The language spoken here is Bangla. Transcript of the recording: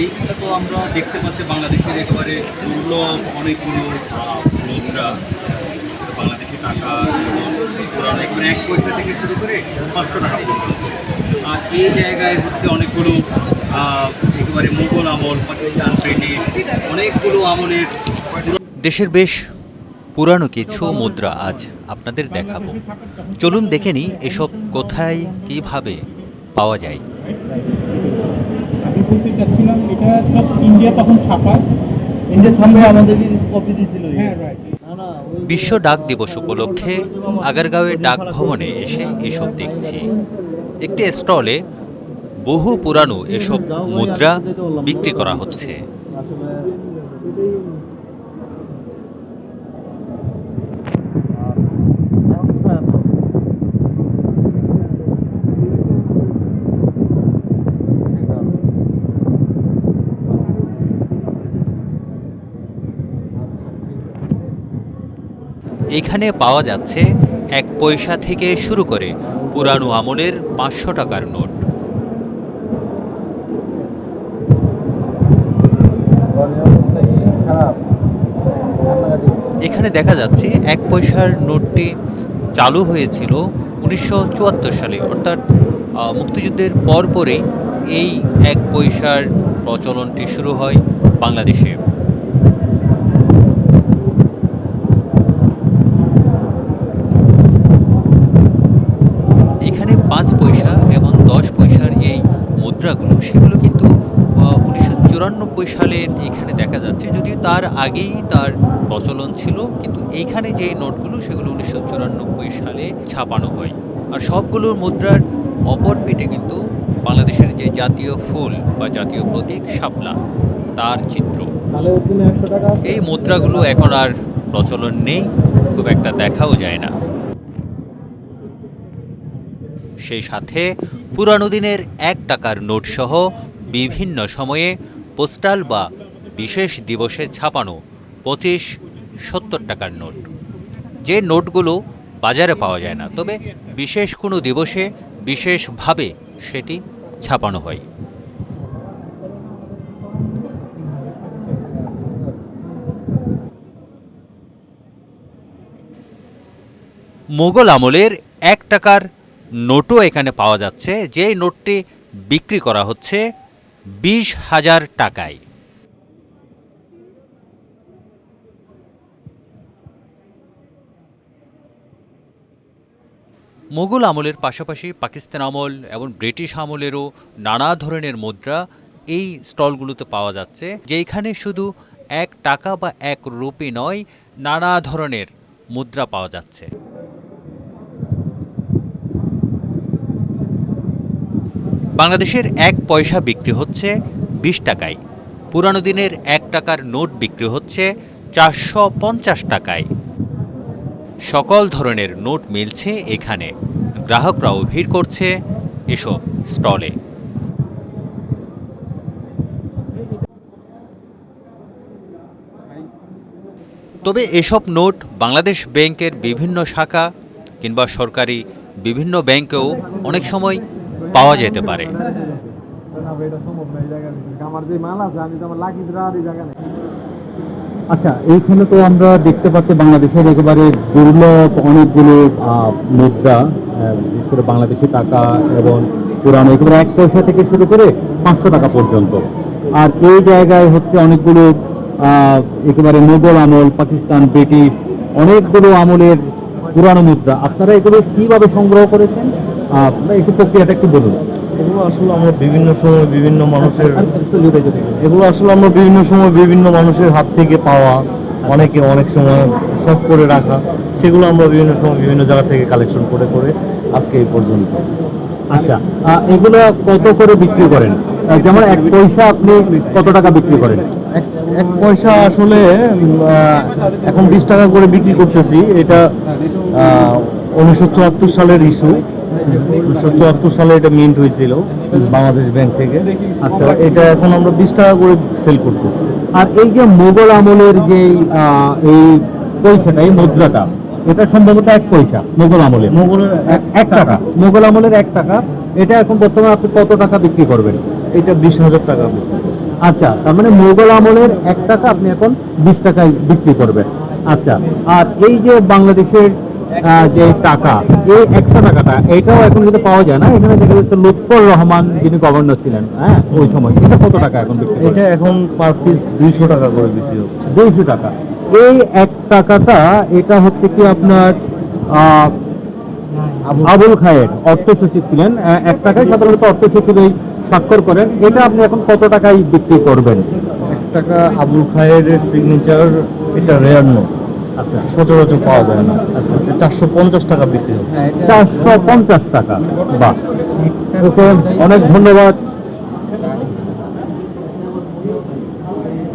এইখানে তো আমরা দেখতে পাচ্ছি বাংলাদেশের একেবারে দুর্লভ অনেকগুলো মুদ্রা, বাংলাদেশি টাকা পুরানো এখানে এক পয়সা থেকে শুরু করে পাঁচশো টাকা পর্যন্ত। আর এই জায়গায় হচ্ছে অনেকগুলো একেবারে মুঘল আমল, পাকিস্তান ব্রিটিশ অনেকগুলো আমলের দেশের বেশ পুরানো কিছু মুদ্রা আজ আপনাদের দেখাবো। চলুন দেখে নিই এসব কোথায়, কীভাবে পাওয়া যায়। চাচ্ছিলাম এটা সব ইন্ডিয়া তখন ছাপা। ইন্ডিয়া ছাপায় আমাদের কপি দিয়েছিল হ্যাঁ রাইট বিশ্ব ডাক দিবস উপলক্ষে আগারগাঁওয়ের ডাক ভবনে এসে এসব দেখছি। একটি স্টলে বহু পুরানো এসব মুদ্রা বিক্রি করা হচ্ছে। এখানে পাওয়া যাচ্ছে এক পয়সা থেকে শুরু করে পুরানো আমলের পাঁচশো টাকার নোট। এখানে দেখা যাচ্ছে এক পয়সার নোটটি চালু হয়েছিল উনিশশো চুয়াত্তর সালে। অর্থাৎ মুক্তিযুদ্ধের পরপরই এই এক পয়সার প্রচলনটি শুরু হয় বাংলাদেশে এখানে পাঁচ পয়সা এবং দশ পয়সার যেই মুদ্রাগুলো সেগুলো কিন্তু উনিশশো চুরানব্বই সালের এখানে দেখা যাচ্ছে। যদিও তার আগেই তার প্রচলন ছিল কিন্তু এইখানে যে নোটগুলো সেগুলো উনিশশো চুরানব্বই সালে ছাপানো হয়। আর সবগুলোর মুদ্রার অপর পিঠে কিন্তু বাংলাদেশের যে জাতীয় ফুল বা জাতীয় প্রতীক শাপলা তার চিত্র। এই মুদ্রাগুলো এখন আর প্রচলন নেই খুব একটা দেখাও যায় না। সেই সাথে পুরানো দিনের এক টাকার নোট সহ বিভিন্ন সময়ে পোস্টাল বা বিশেষ দিবসে ছাপানো পঁচিশ, সত্তর টাকার নোট। যে নোটগুলো বাজারে পাওয়া যায় না, তবে বিশেষ কোনো দিবসে বিশেষভাবে সেটি ছাপানো হয়। মোগল আমলের এক টাকার নোটও এখানে পাওয়া যাচ্ছে যে নোটটি বিক্রি করা হচ্ছে বিশ হাজার টাকায়। মোগল আমলের পাশাপাশি পাকিস্তান আমল এবং ব্রিটিশ আমলেরও নানা ধরনের মুদ্রা এই স্টলগুলোতে পাওয়া যাচ্ছে যেখানে শুধু এক টাকা বা এক রুপি নয়, নানা ধরনের মুদ্রা পাওয়া যাচ্ছে। বাংলাদেশের এক পয়সা বিক্রি হচ্ছে বিশ টাকায়। পুরানো দিনের এক টাকার নোট বিক্রি হচ্ছে চারশো পঞ্চাশ টাকায়। সকল ধরনের নোট মিলছে এখানে। গ্রাহকরাও ভিড় করছে এসব স্টলে। তবে এসব নোট বাংলাদেশ ব্যাংকের বিভিন্ন শাখা কিংবা সরকারি বিভিন্ন ব্যাংকেও অনেক সময় পাওয়া যেতে পারে। আচ্ছা এইখানে তো আমরা দেখতে পাচ্ছি বাংলাদেশের একেবারে দুর্লভ অনেকগুলো মুদ্রা বিশেষ করে বাংলাদেশি টাকা এবং পুরানো, একেবারে এক পয়সা থেকে শুরু করে পাঁচশো টাকা পর্যন্ত। আর এই জায়গায় হচ্ছে অনেকগুলো একেবারে মোগল আমল, পাকিস্তান, ব্রিটিশ, অনেকগুলো আমলের পুরানো মুদ্রা। আপনারা এগুলো কীভাবে সংগ্রহ করেছেন? একটু প্রক্রিয়াটা একটু বলুন। এগুলো আসলে আমরা বিভিন্ন সময় বিভিন্ন মানুষের। এগুলো আসলে আমরা বিভিন্ন সময় বিভিন্ন মানুষের হাত থেকে পাওয়া অনেকে অনেক সময় শখ করে রাখা সেগুলো আমরা বিভিন্ন সময় বিভিন্ন জায়গা থেকে কালেকশন করে করে আজকে এই পর্যন্ত। আচ্ছা এগুলো কত করে বিক্রি করেন? যেমন এক পয়সা আপনি কত টাকা বিক্রি করেন? এক এক পয়সা আসলে এখন বিশ টাকা করে বিক্রি করতেছি। এটা উনিশশো চুয়াত্তর সালের ইস্যু উনিশশো চুয়াত্তর সালে এটা মিন্ট হয়েছিল বাংলাদেশ ব্যাংক থেকে। আচ্ছা এটা এখন আমরা বিশ টাকা করে সেল করতেছি। আর এই যে মোগল আমলের যে এই পয়সাটা এই মুদ্রাটা এটা সম্ভবত এক পয়সা মোগল আমলে। মোগলের এক- টাকা। মোগল আমলের এক টাকা। এটা এখন বর্তমানে আপনি কত টাকা বিক্রি করবেন? এটা বিশ হাজার টাকা। আচ্ছা তার মানে মোগল আমলের এক টাকা আপনি এখন বিশ টাকায় বিক্রি করবেন। আচ্ছা আর এই যে বাংলাদেশের যে টাকা। এই একশো টাকাটা এটাও এখন কিন্তু পাওয়া যায় না। এখানে দেখা যাচ্ছে লুৎফর রহমান যিনি গভর্নর ছিলেন হ্যাঁ ওই সময়। এটা কত টাকা এখন বিক্রি এটা এখন পার পিস দুইশো টাকা করে বিক্রি হচ্ছে। দুইশো টাকা। এই এক টাকাটা এটা হচ্ছে কি আপনার আবুল খায়ের অর্থ সচিব ছিলেন এক টাকায় সাধারণত অর্থ সচিব এই স্বাক্ষর করেন। এটা আপনি এখন কত টাকায় বিক্রি করবেন? এক টাকা আবুল খায়ের সিগনেচার এটা রেয়ার নো আচ্ছা সচরাচর পাওয়া যায় না। চারশো পঞ্চাশ টাকা বিক্রি হবে চারশো পঞ্চাশ টাকা। বা অনেক ধন্যবাদ।